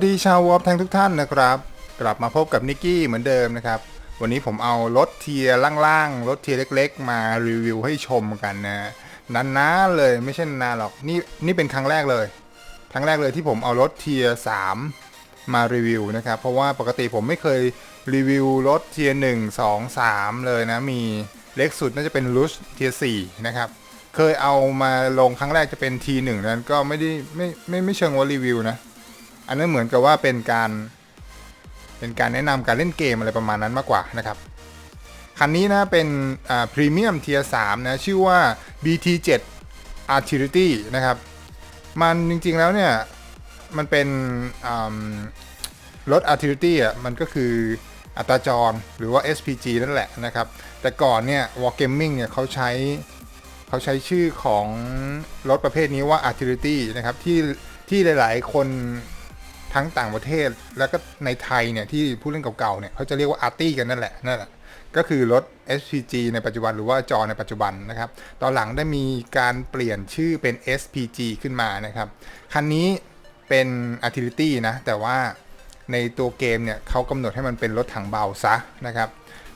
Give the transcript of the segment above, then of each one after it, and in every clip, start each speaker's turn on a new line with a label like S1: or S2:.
S1: สวัสดีชาววอลทั้งทุกท่านนะครับ กลับมาพบกับนิกกี้เหมือนเดิมนะครับ วันนี้ผมเอารถเทียร์ล่างๆรถเทียร์เล็ก ๆ มารีวิวให้ชมกันนะนานๆเลยไม่ใช่นานหรอกนี่นี่เป็นครั้งแรกเลย ครั้งแรกเลยที่ผมเอารถเทียร์3มารีวิวนะครับ เพราะว่าปกติผมไม่เคยรีวิวรถเทียร์1 2 3เลยนะมีเล็กสุดน่าจะเป็นรุชเทียร์4นะครับเคยเอามาลงครั้งแรกจะเป็น T1 นั้นก็ไม่ได้ไม่ไม่ไม่เชิงว่ารีวิวนะ อันนั้นเหมือนกับว่าเป็นการเป็นการแนะนำการเล่นเกมอะไรประมาณนั้นมากกว่านะครับ คันนี้นะเป็นพรีเมียมเทียร์3นะชื่อว่า BT7 Artillery นะครับ มันจริงๆแล้วเนี่ย มันเป็นรถ Artillery อะมันก็คืออัตราจรหรือว่า SPG นั่นแหละนะครับ แต่ก่อนเนี่ย Wargaming เนี่ยเขาใช้เขาใช้ชื่อของรถประเภทนี้ว่า Artillery นะครับที่ที่หลายๆ คน ทั้งต่างประเทศแล้วก็ในไทยเนี่ยที่ผู้เล่นเก่าๆเนี่ยเขาจะเรียกว่าอาร์ตี้กันนั่นแหละนั่นแหละก็คือรถ SPG ในปัจจุบันหรือว่าจอในปัจจุบันนะครับ ตอนหลังได้มีการเปลี่ยนชื่อเป็น SPG ขึ้นมานะครับ คันนี้เป็น Artillery นะ แต่ว่าในตัวเกมเนี่ยเขากำหนดให้มันเป็นรถถังเบาซะนะครับ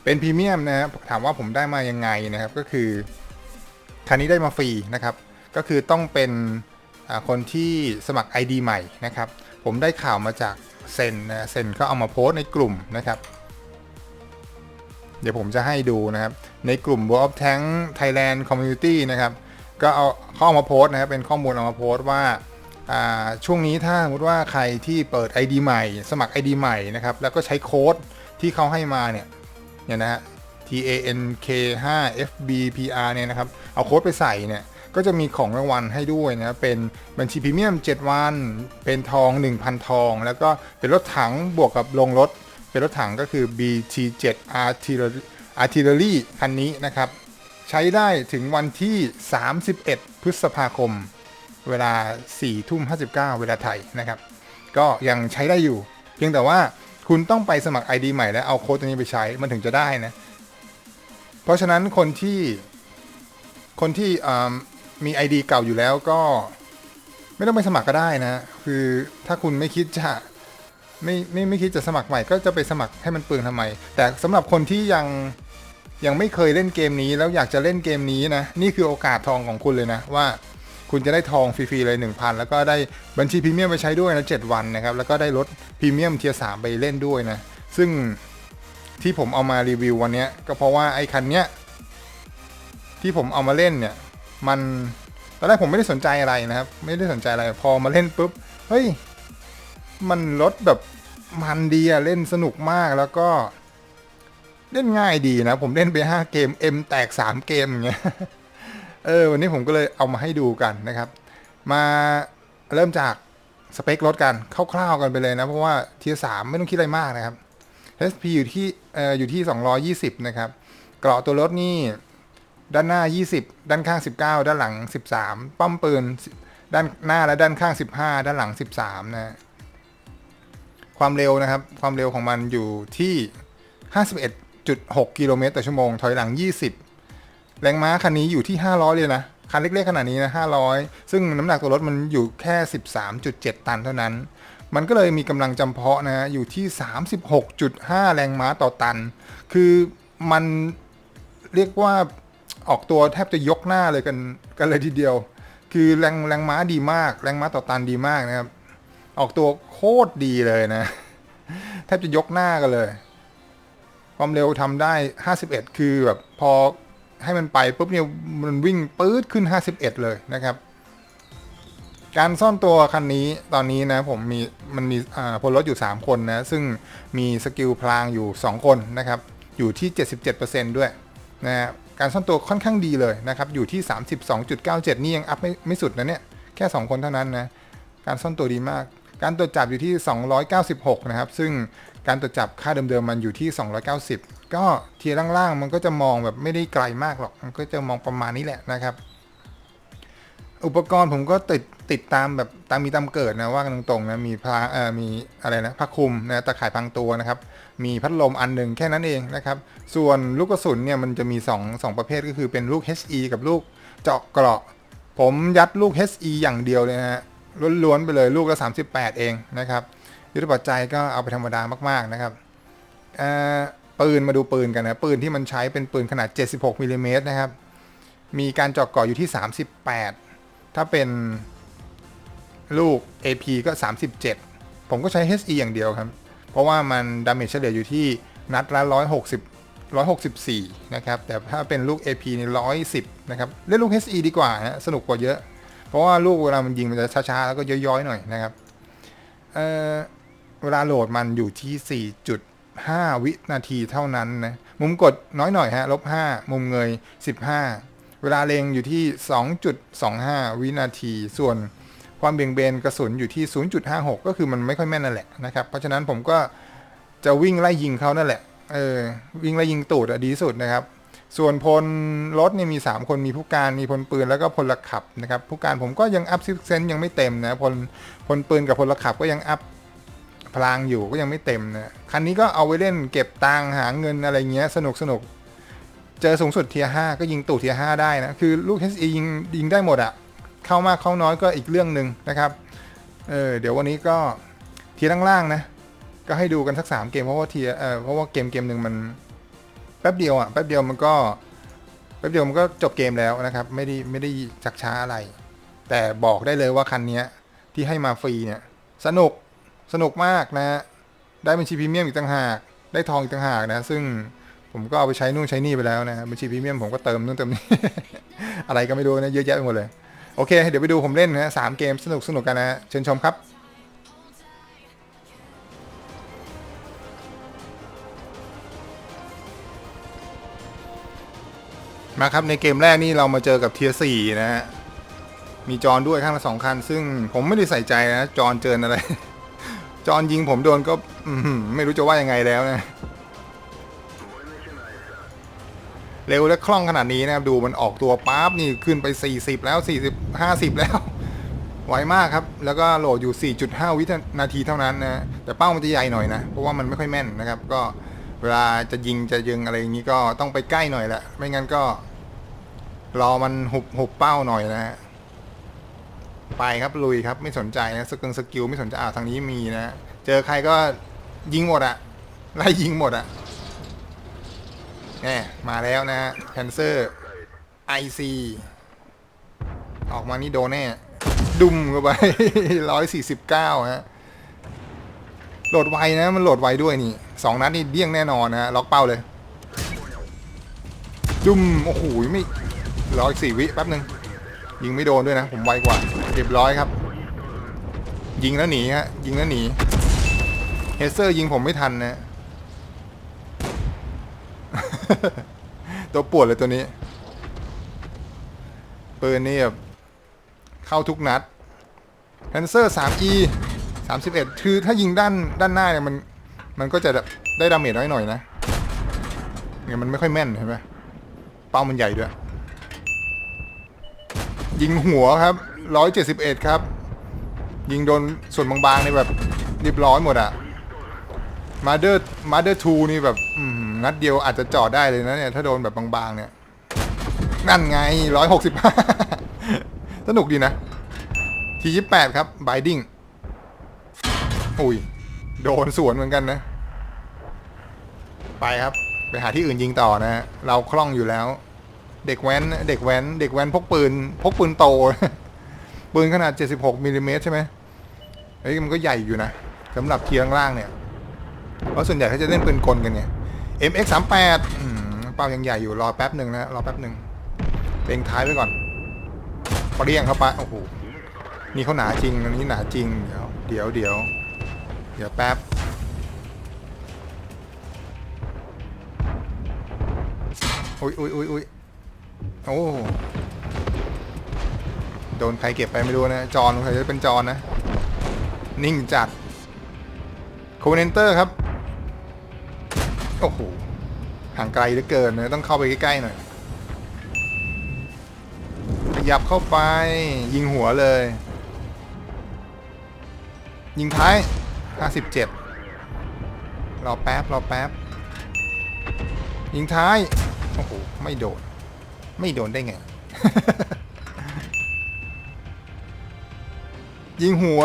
S1: เป็นพรีเมียมนะครับถามว่าผมได้มายังไงนะครับ ก็คือ คันนี้ได้มาฟรีนะครับ ก็คือต้องเป็น คนที่สมัคร ID ใหม่นะครับ ผมได้ข่าวมาจากเซนนะเซนก็เอามาโพสในกลุ่มนะครับ เดี๋ยวผมจะให้ดูนะครับ ในกลุ่ม World of Tank Thailand Community นะครับ ก็เอาข้อมาโพสนะครับเป็นข้อมูลเอามาโพสว่าช่วงนี้ถ้าสมมติว่าใครที่เปิด ID ใหม่ สมัคร ID ใหม่นะครับแล้วก็ใช้โค้ดที่เขาให้มาเนี่ยเนี่ยนะฮะ T A N K 5 F B P R เนี่ยนะครับ เอาโค้ดไปใส่เนี่ย ก็จะมีของรางวัลให้ด้วยนะเป็นบัญชีพรีเมียม 7 วัน เป็นทอง 1,000 ทอง แล้วก็เป็นรถถังบวกกับลงรถ เป็นรถถังก็คือ BT7 Artillery คันนี้นะครับ ใช้ได้ถึงวันที่ 31 พฤษภาคม เวลา4ทุ่ม59 เวลาไทยนะครับ ก็ยังใช้ได้อยู่ เพียงแต่ว่าคุณต้องไปสมัคร ID ใหม่แล้วเอาโค้ดตัวนี้ไปใช้มันถึงจะได้นะ เพราะฉะนั้นคนที่คนที่ มี ID เก่าอยู่แล้วก็ ไม่ต้องไปสมัครก็ได้นะ คือถ้าคุณไม่คิดจะไม่ไม่ไม่คิดจะสมัครใหม่ก็จะไปสมัครให้มันเปลืองทำไม แต่สำหรับคนที่ยังยังไม่เคยเล่นเกมนี้แล้วอยากจะเล่นเกมนี้นะ นี่คือโอกาสทองของคุณเลยนะว่าคุณจะได้ทองฟรีๆเลย 1,000 แล้วก็ได้บัญชีพรีเมียมไปใช้ด้วยนะ7วันนะครับ แล้วก็ได้รถพรีเมียมเทียร์สไปเล่นด้วยนะ ซึ่งที่ผมเอามารีวิววันนี้ก็เพราะว่าไอ้คันเนี้ยที่ผมเอามาเล่นเนี่ย มันตอนแรกผมไม่ได้สนใจอะไรนะครับ ไม่ได้สนใจอะไร พอมาเล่นปุ๊บ เฮ้ย มันรถแบบมันดีอะเล่นสนุกมากแล้วก็ เล่นง่ายดีนะ ผมเล่นไป 5 เกม M แตก 3 เกมอย่างเงี้ย เออ วันนี้ผมก็เลยเอามาให้ดูกันนะครับ มาเริ่มจากสเปครถกันคร่าวๆกันไปเลยนะ เพราะว่าเทียสามไม่ต้องคิดอะไรมากนะครับ HP อยู่ที่เอ่ออยู่ที่ 220 นะครับ เกราะตัวรถนี่ ด้านหน้า 20 ด้านข้าง 19 ด้านหลัง 13 ป้อมปืน ด้านหน้าและด้านข้าง 15 ด้านหลัง 13 นะ ความเร็วนะครับ ความเร็วของมันอยู่ที่ 51.6 กิโลเมตรต่อชั่วโมง ถอยหลัง 20 แรงม้าคันนี้อยู่ที่ 500 เลยนะ คันเล็กๆขนาดนี้นะ 500 ซึ่งน้ำหนักตัวรถมันอยู่แค่ 13.7 ตันเท่านั้น มันก็เลยมีกำลังจำเพาะนะ อยู่ที่ 36.5 แรงม้าต่อตัน คือมันเรียกว่า ออกตัวแทบจะยกหน้าเลยกันกันเลยทีเดียว คือแรงแรงม้าดีมาก แรงม้าต่อตันดีมากนะครับ ออกตัวโคตรดีเลยนะ แทบจะยกหน้ากันเลย ความเร็วทำได้ 51 คือแบบพอให้มันไปปุ๊บเนี่ยมันวิ่งปื๊ดขึ้น 51 เลยนะครับ การซ่อนตัวคันนี้ตอนนี้นะผมมีมันมีพลรถอยู่ 3 คนนะ ซึ่งมีสกิลพลางอยู่ 2 คนนะครับ อยู่ที่ 77%ด้วยนะ การซ่อนตัวค่อนข้างดีเลยนะครับ อยู่ที่ 32.97 นี่ยังอัพไม่ไม่สุดนะเนี่ย แค่ 2 คนเท่านั้นนะ การซ่อนตัวดีมาก การตรวจจับอยู่ที่ 296 นะครับ ซึ่งการตรวจจับค่าเดิมๆมันอยู่ที่ 290 ก็เทียร์ล่างๆ มันก็จะมองแบบไม่ได้ไกลมากหรอก มันก็จะมองประมาณนี้แหละนะครับ อุปกรณ์ผมก็ติด ติดตามแบบตามมีตามเกิดนะว่ากันตรงๆนะมีพาเอ่อมีอะไรนะผ้าคลุมนะตะข่ายพังตัวนะครับ มีพัดลมอันหนึ่งแค่นั้นเองนะครับ ส่วนลูกกระสุนเนี่ยมันจะมี2 2ประเภทก็คือเป็นลูก HE กับลูกเจาะเกราะ ผมยัดลูก HE อย่างเดียวเลยนะฮะล้วนๆไปเลยลูกละ38 เองนะครับ ยุทธปัจจัยก็เอาไปธรรมดามากๆนะครับปืนมาดูปืนกันนะปืนที่มันใช้เป็นปืนขนาด 76มิลลิเมตรนะครับ มีการเจาะเกาะอยู่ที่ 38 ถ้าเป็น ลูก AP ก็ 37 ผมก็ใช้ HE อย่างเดียวครับ เพราะว่ามันดาเมจเฉลี่ยอยู่ที่นัดละ 160 164 นะครับ แต่ถ้าเป็นลูก AP นี่110 นะครับ เล่นลูก HE ดีกว่านะสนุกกว่าเยอะ เพราะว่าลูกเวลามันยิงมันจะช้าๆ แล้วก็ย้อยๆ หน่อยนะครับเอ่อเวลาโหลดมันอยู่ที่ 4.5 วินาทีเท่านั้นนะ มุมกดน้อยหน่อยฮะลบ5มุมเงย 15 เวลาเลงอยู่ที่ 2.25 วินาที ส่วน ความเบี่ยงเบนกระสุนอยู่ที่ 0.56 ก็คือมันไม่ค่อยแม่นนั่นแหละนะครับ เพราะฉะนั้นผมก็จะวิ่งไล่ยิงเขานั่นแหละ เออ วิ่งไล่ยิงตูดดีสุดนะครับ ส่วนพลรถเนี่ยมี 3 คนมีผู้การมีพลปืนแล้วก็พลขับนะครับ ผู้การผมก็ยังอัพซิเซนยังไม่เต็มนะ พลพลปืนกับพลขับก็ยังอัพพลางอยู่ก็ยังไม่เต็มนะคันนี้ก็เอาไว้เล่นเก็บตังหาเงินอะไรเงี้ยสนุกสนุกเจอสูงสุดเทียห้าก็ยิงตู่เทียห้าได้นะ คือลูก HE ยิงยิงได้หมดอะ เข้ามากเข้าน้อยก็อีกเรื่องหนึ่งนะครับเออเดี๋ยววันนี้ก็เทียล่างๆนะ ก็ให้ดูกันสักสามเกมเพราะว่าเทียเออเพราะว่าเกมเกมหนึ่งมันแป๊บเดียวอะแป๊บเดียวมันก็แป๊บเดียวมันก็จบเกมแล้วนะครับไม่ได้ไม่ได้ชักช้าอะไร แต่บอกได้เลยว่าคันนี้ที่ให้มาฟรีเนี่ยสนุกสนุกมากนะได้บัญชีพรีเมียมอีกต่างหาก ได้ทองอีกต่างหากนะ ซึ่งผมก็เอาไปใช้นู่นใช้นี่ไปแล้วนะบัญชีพรีเมียมผมก็เติมนู่นเติมนี่อะไรก็ไม่รู้นะเยอะแยะไปหมดเลย โอเค เดี๋ยวไปดูผมเล่นนะสามเกมสนุกสนุกกันนะเชิญชมครับมาครับในเกมแรกนี่เรามาเจอกับเทียสี่นะฮะ มีจอนด้วยข้างละสองคัน ซึ่งผมไม่ได้ใส่ใจนะ จอนเจออะไร จอนยิงผมโดนก็ไม่รู้จะว่ายังไงแล้วนะ เร็วและคล่องขนาดนี้นะครับดูมันออกตัวปั๊บนี่ขึ้นไป 40 แล้ว 40 50 แล้ว ไวมากครับ แล้วก็โหลดอยู่ 4.5 วินาทีเท่านั้นนะแต่เป้ามันจะใหญ่หน่อยนะ เพราะว่ามันไม่ค่อยแม่นนะครับ ก็เวลาจะยิงจะยิงอะไรอย่างนี้ก็ต้องไปใกล้หน่อยแหละไม่งั้นก็ รอมันหุบหุบเป้าหน่อยนะฮะไปครับลุยครับไม่สนใจนะสกิลสกิลไม่สนใจอ่าทางนี้มีนะ เจอใครก็ยิงหมดอะไล่ยิงหมดอะ แน่มาแล้วนะฮะแคนเซอร์ไอซีออกมานี่โดนแน่ ดุมเข้าไปร้อยสี่สิบเก้าฮะโหลดไวนะ มันโหลดไวด้วยนี่สองนัดนี่เดี้ยงแน่นอนนะล็อกเป้าเลย ดุมโอ้โหไม่รออีกสี่วิแป๊บหนึ่งยิงไม่โดนด้วยนะ ผมไวกว่าเรียบร้อยครับ ยิงแล้วหนีฮะยิงแล้วหนีเฮเซอร์ยิงผมไม่ทันนะ ตัวปวดเลยตัวนี้ปืนนี่แบบเข้าทุกนัดแพนเซอร์ 3E 31 คือถ้ายิงด้านด้านหน้าเนี่ยมันมันก็จะแบบได้ดาเมจน้อยหน่อยนะเนี่ยมันไม่ค่อยแม่นเห็นไหมเป้ามันใหญ่ด้วย ยิงหัวครับร้อยเจ็ดสิบเอ็ดครับ ยิงโดนส่วนบางๆในแบบรีบร้อยหมดอะมาเดอร์มาเดอร์ทูนี่แบบ อืม นัดเดียวอาจจะจอดได้เลยนะเนี่ย ถ้าโดนแบบบางๆเนี่ย นั่นไงร้อยหกสิบห้าสนุกดีนะ ทียี่แปดครับบ i ดิ้งอุ้ย โดนสวนเหมือนกันนะ ไปครับ ไปหาที่อื่นยิงต่อนะฮะเราคล่องอยู่แล้ว เด็กแว้น เด็กแว้น เด็กแว้นพกปืน พกปืนโต ปืนขนาด 76มิลลิเมตรใช่ไหมเฮ้ยมันก็ใหญ่อยู่นะสำหรับเทียงล่างเนี่ย เพราะส่วนใหญ่เขาจะเล่นปืนกลกันเนี่ย MX 3 8อืมเป้ายังใหญ่อยู่รอแป๊บหนึ่งนะรอแป๊บหนึ่งเล็งท้ายไว้ก่อนปเรียงเข้าไปโอ้โหนี่เขาหนาจริงอันนี้หนาจริงเดี๋ยวเดี๋ยวเดี๋ยวเดี๋ยวแป๊บอุ้ยอุ้ยอุ้ยอุ้ยโอ้โดนใครเก็บไปไม่รู้นะจอนใครจะเป็นจอนนะ นิ่งจัดโคเนนเตอร์ครับ โอ้โหห่างไกลเหลือเกินนะต้องเข้าไปใกล้ๆหน่อยขยับเข้าไป ยิงหัวเลย ยิงท้าย 57รอแป๊บรอแป๊บ ยิงท้าย โอ้โห ไม่โดน ไม่โดนได้ไง ยิงหัว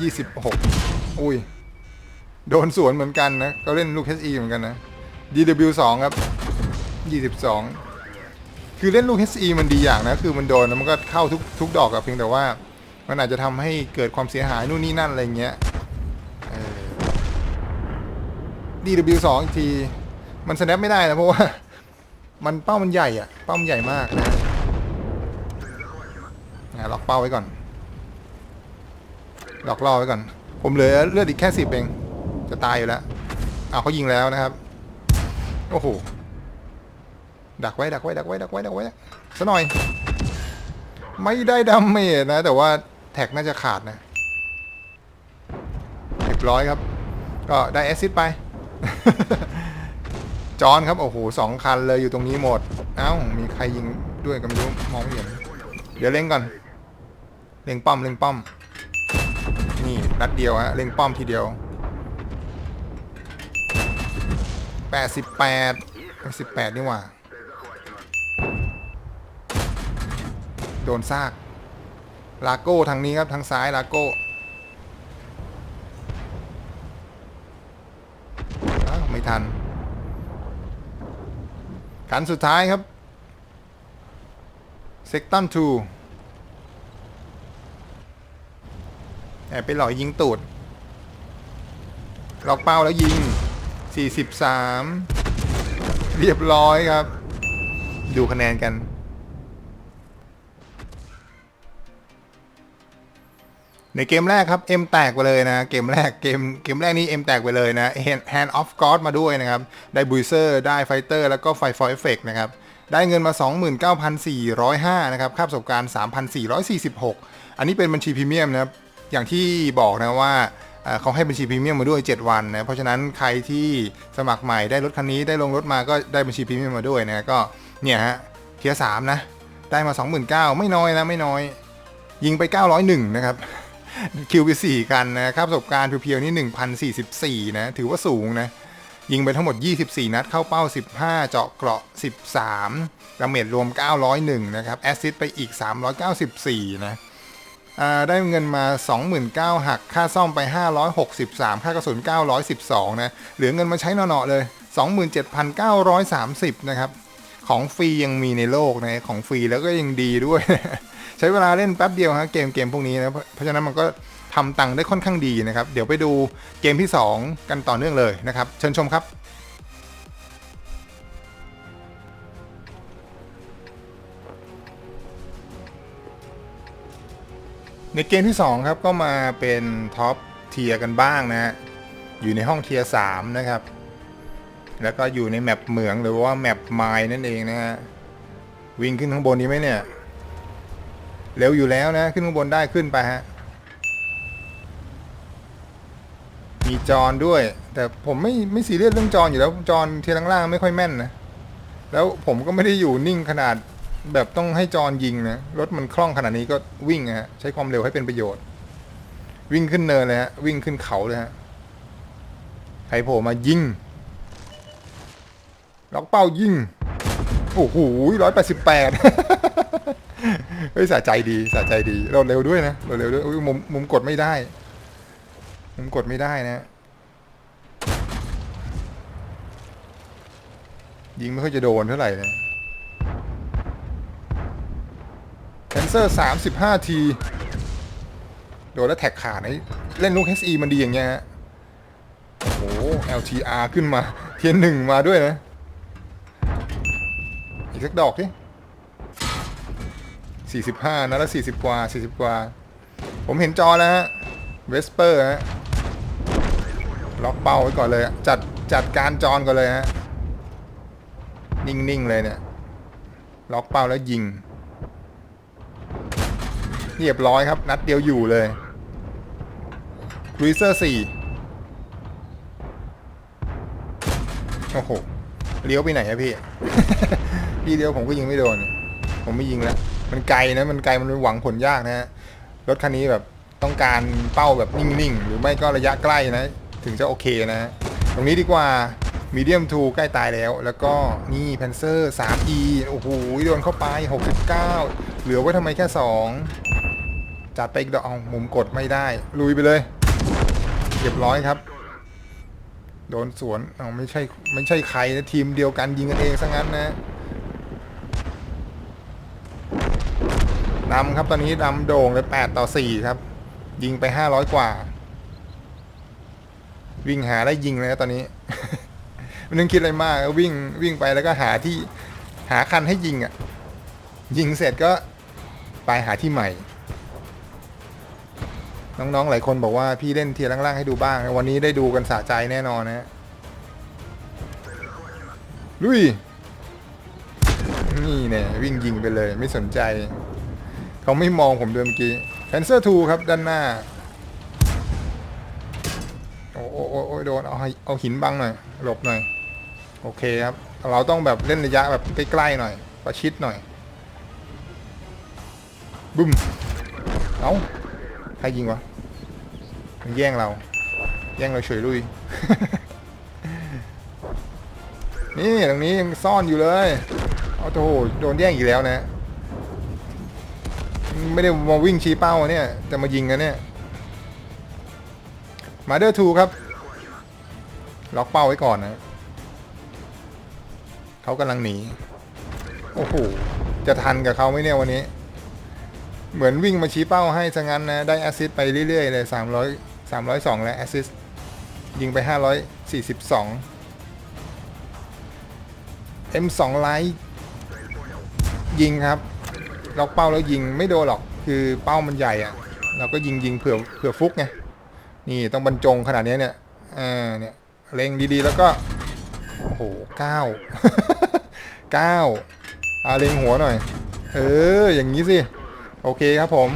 S1: ยี่สิบหกอุ้ย โดนสวนเหมือนกันนะก็เล่นลูก HE เหมือนกันนะ DW 2 ครับยี่สิบสองคือเล่นลูก HE มันดีอย่างนะ คือมันโดนแล้วมันก็เข้าทุกทุกดอกอะเพียงแต่ว่า มันอาจจะทำให้เกิดความเสียหายนู่นนี่นั่นอะไรเงี้ย DW 2 อีกที มัน snap ไม่ได้นะเพราะว่า มันเป้ามันใหญ่อะเป้ามันใหญ่มากนะอะล็อกเป้าไว้ก่อนล็อกล่อไว้ก่อน ผมเหลือเลือดอีกแค่สิบเอง จะตายอยู่แล้วอ้าวเขายิงแล้วนะครับ โอ้โห ดักไว้ดักไว้ดักไว้ดักไว้ดักไว้ซะหน่อย ไม่ได้ดาเมจนะ แต่ว่าแท็กน่าจะขาดนะเรียบร้อยครับ ก็ได้แอสซิดไป จอนครับ โอ้โหสองคันเลยอยู่ตรงนี้หมด เอ้า มีใครยิงด้วยก็ไม่รู้มองไม่เห็น เดี๋ยวเล็งก่อน เล็งป้อมเล็งป้อม นี่นัดเดียวฮะ เล็งป้อมทีเดียว แปดสิบแปดสิบแปดนี่หว่า โดนซาก ลาโก้ทางนี้ครับ ทางซ้ายลาโก้ไม่ทัน กันสุดท้ายครับ เซกตัน2แอบไปหล่อยยิงตูดล็อกเป้าแล้วยิง 43 เรียบร้อยครับ ดูคะแนนกัน ในเกมแรกครับเอ็มแตกไปเลยนะ เกมแรกเกมเกมแรกนี้เอ็มแตกไปเลยนะ Hand of God มาด้วยนะครับ ได้บุยเซอร์ได้ไฟเตอร์แล้วก็ไฟฟอยเอฟเฟกนะครับได้เงินมา 29,405 นะครับ ค่าประสบการณ์ 3,446 อันนี้เป็นบัญชีพรีเมียมนะครับ อย่างที่บอกนะว่า เขาให้บัญชีพรีเมียมมาด้วย 7 วันนะเพราะฉะนั้นใครที่สมัครใหม่ได้รถคันนี้ได้ลงรถมาก็ได้บัญชีพรีเมียมมาด้วยนะก็เนี่ยฮะเทียร์สามนะ ได้มา 29,000 ไม่น้อยนะไม่น้อย ยิงไป 901 นะครับคิวไป4กันนะครับประสบการณ์เพียวๆนี่1,044 นะ ถือว่าสูงนะยิงไปทั้งหมด 24 นัด เข้าเป้า 15 เจาะเกราะ 13ดาเมจรวม 901 นะครับ แอสซิสไปอีก 394 นะอ่า ได้เงินมา 29,000หักค่าซ่อมไป 563 ค่ากระสุน 912 นะ เหลือเงินมาใช้เนาะๆเลย 27,930 นะครับ ของฟรียังมีในโลกนะ ของฟรีแล้วก็ยังดีด้วย ใช้เวลาเล่นแป๊บเดียวฮะเกมเกมพวกนี้นะ เพราะเพราะฉะนั้นมันก็ทำตังค์ได้ค่อนข้างดีนะครับ เดี๋ยวไปดูเกมที่ 2 กันต่อเนื่องเลยนะครับ เชิญชมครับ ในเกมที่ 2 ครับก็มาเป็นท็อปเทียกันบ้างนะฮะอยู่ในห้องเทียสามนะครับ แล้วก็อยู่ในแมปเหมืองหรือว่าแมปไมล์นั่นเองนะฮะวิ่งขึ้นข้างบนนี้ไหมเนี่ยเร็วอยู่แล้วนะขึ้นข้างบนได้ขึ้นไปฮะมีจอนด้วย แต่ผมไม่ไม่ซีเรียสเรื่องจอนอยู่แล้วจอนเทียร์ล่างๆไม่ค่อยแม่นนะแล้วผมก็ไม่ได้อยู่นิ่งขนาด แบบต้องให้จอนยิงนะรถมันคล่องขนาดนี้ก็วิ่งอะฮะใช้ความเร็วให้เป็นประโยชน์ วิ่งขึ้นเนินเลยฮะวิ่งขึ้นเขาเลยฮะใครโผล่มายิงล็อกเป้ายิงโอ้โหร้อยแปดสิบแปดเฮ้ยสะใจดีสะใจดี เราเร็วด้วยนะเราเร็วด้วยอุ๊ยมุมมุมกดไม่ได้ มุมกดไม่ได้นะ ยิงไม่ค่อยจะโดนเท่าไหร่นะ นเซอร์สามสิบห้าที โดนแล้วแท็กขาดไอ้เล่นลูก SE มันดีอย่างเงี้ยโอ้โห LTR ขึ้นมา เทียนหนึ่งมาด้วยนะ อีกสักดอกดิสี่สิบห้านะแล้วสี่สิบกว่าสี่สิบกว่า ผมเห็นจอแล้วฮะเวสเปอร์ฮะ ล็อกเป้าไว้ก่อนเลย จัดจัดการจอนก่อนเลยฮะ นิ่ง ๆ เลยเนี่ย ล็อกเป้าแล้วยิง เรียบร้อยครับ นัดเดียวอยู่เลยครูเซอร์สี่โอ้โห เลี้ยวไปไหนอะพี่ พี่เลี้ยวผมก็ยิงไม่โดน ผมไม่ยิงแล้ว มันไกลนะ มันไกล มันหวังผลยากนะฮะ รถคันนี้แบบต้องการเป้าแบบนิ่งๆ หรือไม่ก็ระยะใกล้นะ ถึงจะโอเคนะฮะ ตรงนี้ดีกว่ามีเดียมทูใกล้ตายแล้ว แล้วก็นี่แพนเซอร์ 3E โอ้โห โดนเข้าไป 69 เหลือไว้ทำไมแค่ 2 จัดไปอีกดอกเอามุมกดไม่ได้ ลุยไปเลยเรียบร้อยครับ โดนสวนเอาไม่ใช่ไม่ใช่ใครนะทีมเดียวกันยิงกันเองซะงั้นนะนำครับตอนนี้นำโด่งเลย8ต่อ 4 ครับ ยิงไป 500 กว่า วิ่งหาได้ยิงเลยนะตอนนี้ไม่ต้องคิดอะไรมากวิ่งวิ่งไปแล้วก็หาที่หาคันให้ยิงอะ ยิงเสร็จก็ไปหาที่ใหม่ น้องๆหลายคนบอกว่าพี่เล่นเทียร์ล่างๆให้ดูบ้าง วันนี้ได้ดูกันสะใจแน่นอนนะฮะลุยนี่เนี่ยวิ่งยิงไปเลยไม่สนใจ เขาไม่มองผมเดิมเมื่อกี้แ a นเซอร์ทูครับด้านหน้า โอ้โอ้โอ้โดนเอาห้เอาหินบังหน่อยหลบหน่อย โอเคครับ เราต้องแบบเล่นระยะแบบใกล้ๆหน่อย ประชิดหน่อยบึ้มเอาใครยิงวะ มันแย่งเรา แย่งเราเฉยลุย นี่ตรงนี้ยังซ่อนอยู่เลยเอาโถโดนแย่งอีกแล้วนะ ไม่ได้มาวิ่งชี้เป้าเนี่ยจะมายิงกันเนี่ย มาเดอร์ทูครับ ล็อกเป้าไว้ก่อนนะ เขากำลังหนี โอ้โห จะทันกับเขาไหมเนี่ยวันนี้เหมือนวิ่งมาชี้เป้าให้ซะงั้นนะ ได้แอซิสต์ไปเรื่อย ๆ เลย300 302 แล้วแอสซิสยิงไป 542 M2 ไลท์ยิงครับล็อกเป้าแล้วยิงไม่โดนหรอกคือเป้ามันใหญ่อะเราก็ยิงยิงเผื่อเผื่อฟุกไงนี่ต้องบรรจงขนาดนี้เนี่ยอ่าเนี่ยเล็งดีๆ แล้วก็โอ้โหเก้าเก้าอาเล็งหัวหน่อย เอออย่างนี้สิ โอเคครับผม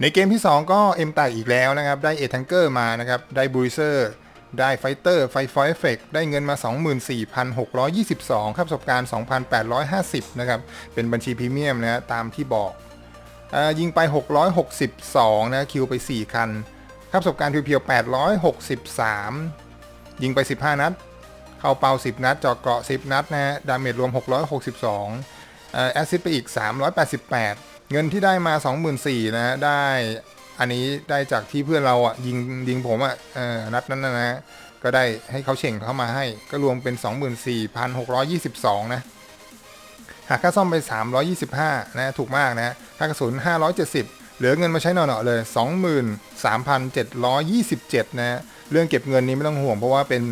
S1: ในเกมที่ 2 ก็เอ็มแตกอีกแล้วนะครับ ได้เอทังเกอร์มานะครับ ได้บูเซอร์ ได้ไฟเตอร์ ไฟฟอยเอฟเฟกได้เงินมา 24,622 ครับประสบการณ์ 2,850 นะครับ เป็นบัญชีพรีเมียมนะฮะตามที่บอกออยิงไป 662 นะ คิวไป 4 คัน ครับประสบการณ์เพียวๆ863 ยิงไป 15 นัด เข้าเป้า10 นัดเจาะเกาะ 10 นัดนะฮะ ดาเมจรวม 662เอ่อแอสซิสไปอีก 388 เงินที่ได้มา 24,000นะฮะได้อันนี้ได้จากที่เพื่อนเราอะยิงยิงผมอะเออนัดนั้นนะนะก็ได้ให้เขาเฉ่งเข้ามาให้ ก็รวมเป็น 24,622 นะหากค่าซ่อมไป 325 นะถูกมากนะค่ากระสุน 570 เหลือเงินมาใช้หน่อๆเลย 23,727 นะเรื่องเก็บเงินนี้ไม่ต้องห่วงเพราะว่าเป็น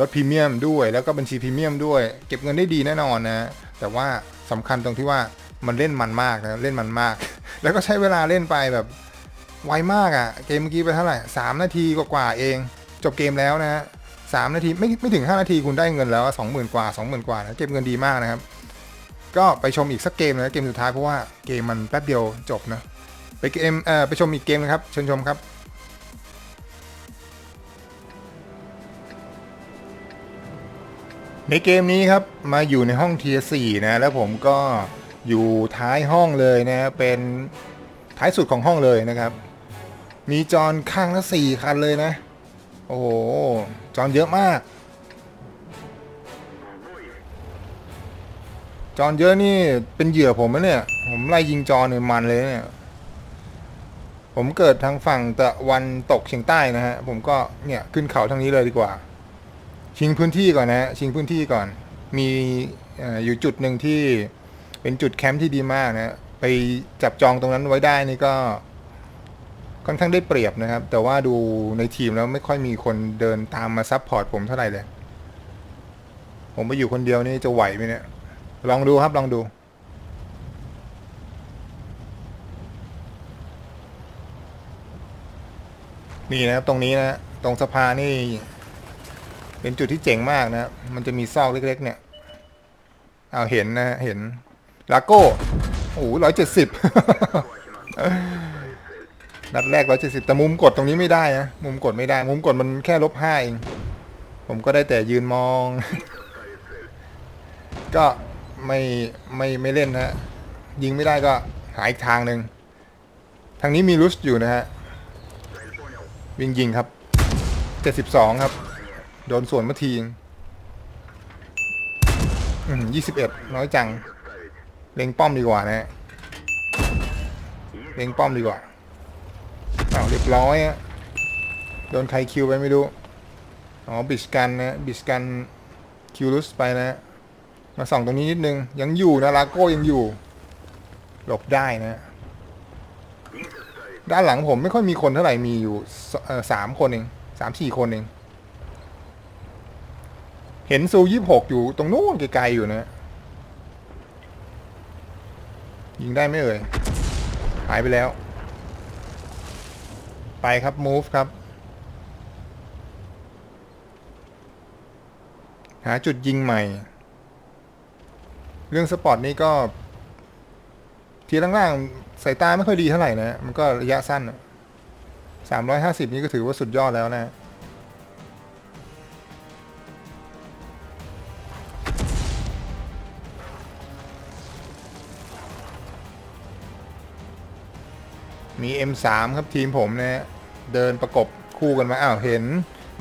S1: รถพรีเมียมด้วย แล้วก็บัญชีพรีเมียมด้วย เก็บเงินได้ดีแน่นอนนะแต่ว่าสำคัญตรงที่ว่า มันเล่นมันมากนะเล่นมันมาก แล้วก็ใช้เวลาเล่นไปแบบไวมากอะ่ะ เกมเมื่อกี้ไปเท่าไหร่3นาทีกว่าๆเอง จบเกมแล้วนะฮะสามนาทีไม่ไม่ถึง 5 นาทีคุณได้เงินแล้วสองหมื่นกว่า20,000กว่านะเก็บเงินดีมากนะครับ ก็ไปชมอีกสักเกมนะเกมสุดท้ายเพราะว่าเกมมันแป๊บเดียวจบนะไปเกมเอ่อไปชมอีกเกมนะครับเชิญชมครับในเกมนี้ครับมาอยู่ในห้องเทียสี่นะ แล้วผมก็ อยู่ท้ายห้องเลยนะ เป็นท้ายสุดของห้องเลยนะครับ มีจอนข้างละสี่คันเลยนะ โอ้โห จอนเยอะมาก จอนเยอะนี่เป็นเหยื่อผมนะเนี่ย ผมไล่ยิงจอนเนี่ยมันเลยเนี่ย ผมเกิดทางฝั่งตะวันตกเฉียงใต้นะฮะ ผมก็เนี่ยขึ้นเขาทางนี้เลยดีกว่า ชิงพื้นที่ก่อนนะ ชิงพื้นที่ก่อน มีเอ่ออยู่จุดหนึ่งที่ เป็นจุดแคมป์ที่ดีมากนะไปจับจองตรงนั้นไว้ได้นี่ก็ค่อนข้างได้เปรียบนะครับ แต่ว่าดูในทีมแล้วไม่ค่อยมีคนเดินตามมาซับพอร์ตผมเท่าไหร่เลย ผมไปอยู่คนเดียวนี่จะไหวไหมเนี่ย ลองดูครับลองดู นี่นะครับตรงนี้นะตรงสะพานนี่ เป็นจุดที่เจ๋งมากนะครับมันจะมีซอกเล็ก ๆ เนี่ย เอาเห็นนะเห็น ลาโก้โอ้โหร้อยเจ็ดสิบนัดแรกร้อยเจ็ดสิบแต่มุมกดตรงนี้ไม่ได้นะมุมกดไม่ได้ มุมกดมันแค่ลบห้าเอง ผมก็ได้แต่ยืนมอง ก็ไม่ไม่ไม่เล่นนะฮะยิงไม่ได้ก็หาอีกทางหนึ่งทางนี้มีลุสอยู่นะฮะวิ่งยิงครับ72ครับ โดนสวนมาทีเองอืม21น้อยจัง เล็งป้อมดีกว่านะ เล็งป้อมดีกว่าอ้าวเรียบร้อยอะโดนใครคิวไปไม่รู้ อ๋อ บิชกันนะ บิชกันคิวลุสไปนะ มาส่องตรงนี้นิดนึง ยังอยู่นะ ลาโก้ยังอยู่ หลบได้นะ ด้านหลังผมไม่ค่อยมีคนเท่าไหร่ มีอยู่สเอ่อสามคนเองสามสี่คนเอง เห็นซูยี่หกอยู่ตรงนู้นไกลๆอยู่นะ ยิงได้ไหมเอ่ย หายไปแล้ว ไปครับ move ครับ หาจุดยิงใหม่ เรื่องสปอร์ตนี่ก็ ทีล่างๆสายตาไม่ค่อยดีเท่าไหร่นะ มันก็ระยะสั้นสามร้อยห้าสิบนี่ก็ถือว่าสุดยอดแล้วนะ มี M3 ครับทีมผมเนะเดินประกบคู่กันมาอ้าวเห็น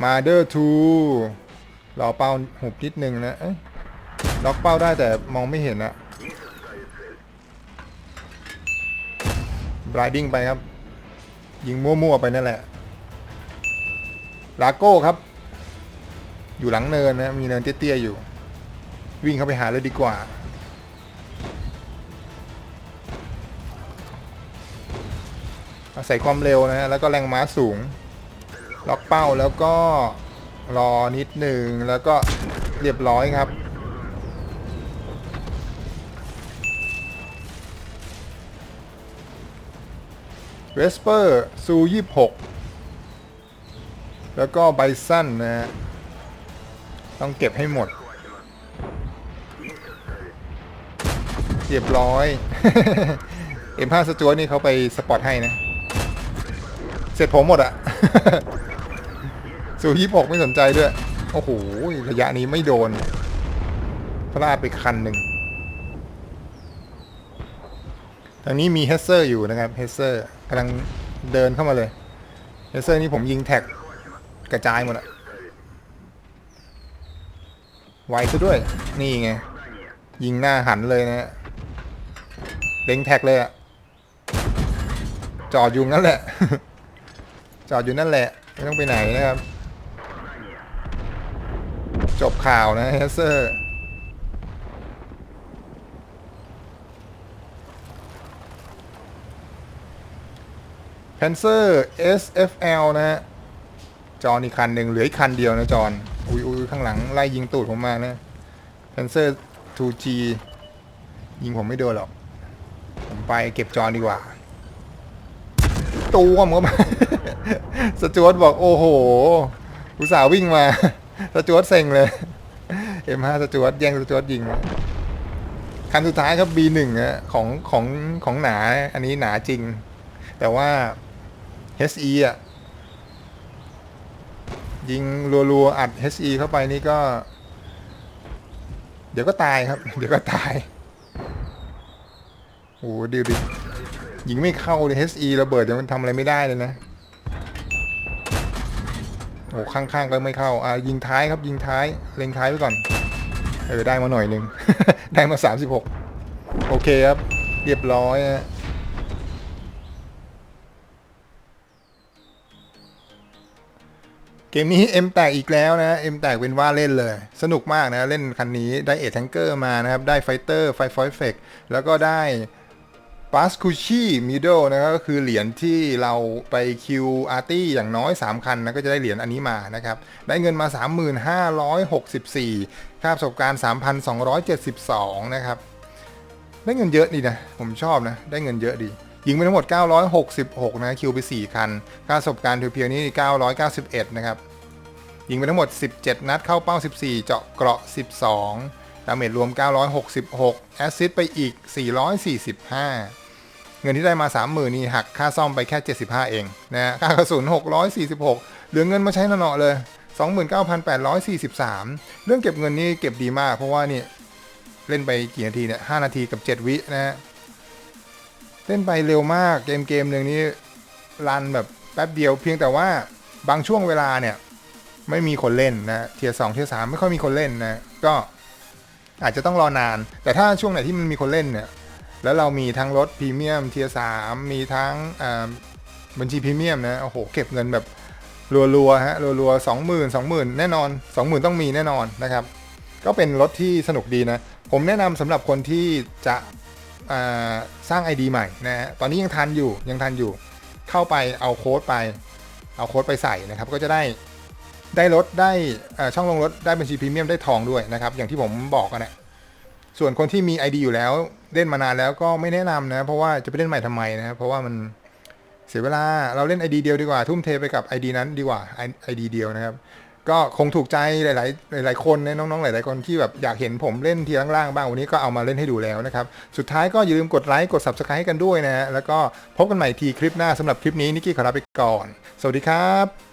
S1: มาเดอร์ทูรอเป้าหุบนิดนึงนะล็อกเป้าได้แต่มองไม่เห็นอะบรายดิ้งไปครับ ยิงมั่วๆไปนั่นแหละลาโก้ครับ อยู่หลังเนินนะ มีเนินเตี้ยๆอยู่ วิ่งเข้าไปหาเลยดีกว่า อาศัยความเร็วนะฮะแล้วก็แรงม้าสูง ล็อกเป้าแล้วก็รอนิดหนึ่งแล้วก็เรียบร้อยครับ เวสเปอร์ซูยี่หกแล้วก็ไบซันนะฮะต้องเก็บให้หมด เรียบร้อย M5 สจวตนี่เขาไปสปอร์ตให้นะ เสร็จผมหมดอะสู่ยี่หกไม่สนใจด้วย โอ้โห ระยะนี้ไม่โดน พลาดไปคันหนึ่งทางนี้มีเฮสเซอร์อยู่นะครับ เฮสเซอร์กำลังเดินเข้ามาเลย เฮสเซอร์นี่ผมยิงแท็กกระจายหมดอะไวซะด้วย นี่ไง ยิงหน้าหันเลยนะฮะเล็งแท็กเลยอะจอดอยู่นั่นแหละ จอดอยู่นั่นแหละ ไม่ต้องไปไหนนะครับ จบข่าวนะเฮเซอร์แพนเซอร์ SFL นะฮะจอนอีกคันหนึ่งเหลืออีกคันเดียวนะจอนอุ้ยอุ้ยข้างหลัง ไล่ยิงตูดผมมานะแพนเซอร์ 2G ยิงผมไม่โดนหรอก ผมไปเก็บจอนดีกว่า ตูมก็มา สจวตบอกโอ้โห อุตส่าห์วิ่งมา สจวตเซ็งเลย M5 สจวตแย่งสจวตยิง คันสุดท้ายครับ B1 อะของของของหนา อันนี้หนาจริง แต่ว่า HE อะ ยิงรัวๆ อัด HE เข้าไปนี่ก็ เดี๋ยวก็ตายครับ เดี๋ยวก็ตาย โอ้โหดิวดิยิงไม่เข้าเลย HE ระเบิดยังมันทำอะไรไม่ได้เลยนะ อ้ข้างๆก็ไม่เข้าอ่ายิงท้ายครับยิงท้ายเล็งท้ายไว้ก่อนเออได้มาหน่อยหนึ่ง ได้มา 36 โอเคครับ เรียบร้อยฮะเกมนี้ M แตกอีกแล้วนะ M แตกเป็นว่าเล่นเลย สนุกมากนะ เล่นคันนี้ได้เอทแทงเกอร์มานะครับ ได้ไฟเตอร์ไฟฟอยเฟกแล้วก็ได้ ปาสคูชี่มิดเดิลนะครับก็คือเหรียญที่เราไปคิวอาร์ตี้อย่างน้อย 3 คันนะก็จะได้เหรียญอันนี้มานะครับได้เงินมา 3564 ค่าประสบการณ์ 3,272 นะครับ ได้เงินเยอะดีนะ ผมชอบนะ ได้เงินเยอะดี ยิงไปทั้งหมด 966 นะคิวไป 4 คัน ค่าประสบการณ์เพียวๆนี่ 991 นะครับ ยิงไปทั้งหมด 17 นัดเข้าเป้า 14 เจาะเกราะ 12ดาเมจรวม 966 แอสซิสไปอีก 445 เงินที่ได้มา 30,000นี่หักค่าซ่อมไปแค่ 75 เองนะฮะค่ากระสุน 646 เหลือเงินมาใช้หน่อๆเลย 29,843 เรื่องเก็บเงินนี่เก็บดีมาก เพราะว่านี่เล่นไปกี่นาทีเนี่ย5นาทีกับ 7 วินะฮะเล่นไปเร็วมากเกมเกมหนึ่งนี้รันแบบแป๊บเดียวเพียงแต่ว่าบางช่วงเวลาเนี่ยไม่มีคนเล่นนะเทียร์สองเทียร์สามไม่ค่อยมีคนเล่นนะก็อาจจะต้องรอนาน แต่ถ้าช่วงไหนที่มันมีคนเล่นเนี่ย แล้วเรามีทั้งรถพรีเมียมเทียสามมีทั้งบัญชีพรีเมียมนะโอ้โหเก็บเงินแบบรัวๆฮะรัวๆสองหมื่นสองหมื่นแน่นอนสองหมื่นต้องมีแน่นอนนะครับ ก็เป็นรถที่สนุกดีนะ ผมแนะนำสำหรับคนที่จะสร้าง ID ใหม่นะฮะตอนนี้ยังทันอยู่ยังทันอยู่ เข้าไปเอาโค้ดไป เอาโค้ดไปใส่นะครับ ก็จะได้ได้รถได้ช่องลงรถได้บัญชีพรีเมียมได้ทองด้วยนะครับ อย่างที่ผมบอกกันนะ ส่วนคนที่มี ID อยู่แล้ว เล่นมานานแล้วก็ไม่แนะนำนะ เพราะว่าจะไปเล่นใหม่ทำไมนะเพราะว่ามันเสียเวลาเราเล่น ID เดียวดีกว่า ทุ่มเทไปกับ ID นั้นดีกว่า ID เดียวนะครับ ก็คงถูกใจหลาย ๆ หลาย ๆ คนนะน้อง ๆ หลาย ๆ คนที่แบบอยากเห็นผมเล่นทีล่างๆบ้างวันนี้ก็เอามาเล่นให้ดูแล้วนะครับ สุดท้ายก็อย่าลืมกดไลค์กด Subscribe ให้กันด้วยนะฮะแล้วก็พบกันใหม่ทีคลิปหน้าสำหรับคลิปนี้นิกกี้ขอลาไปก่อน สวัสดีครับ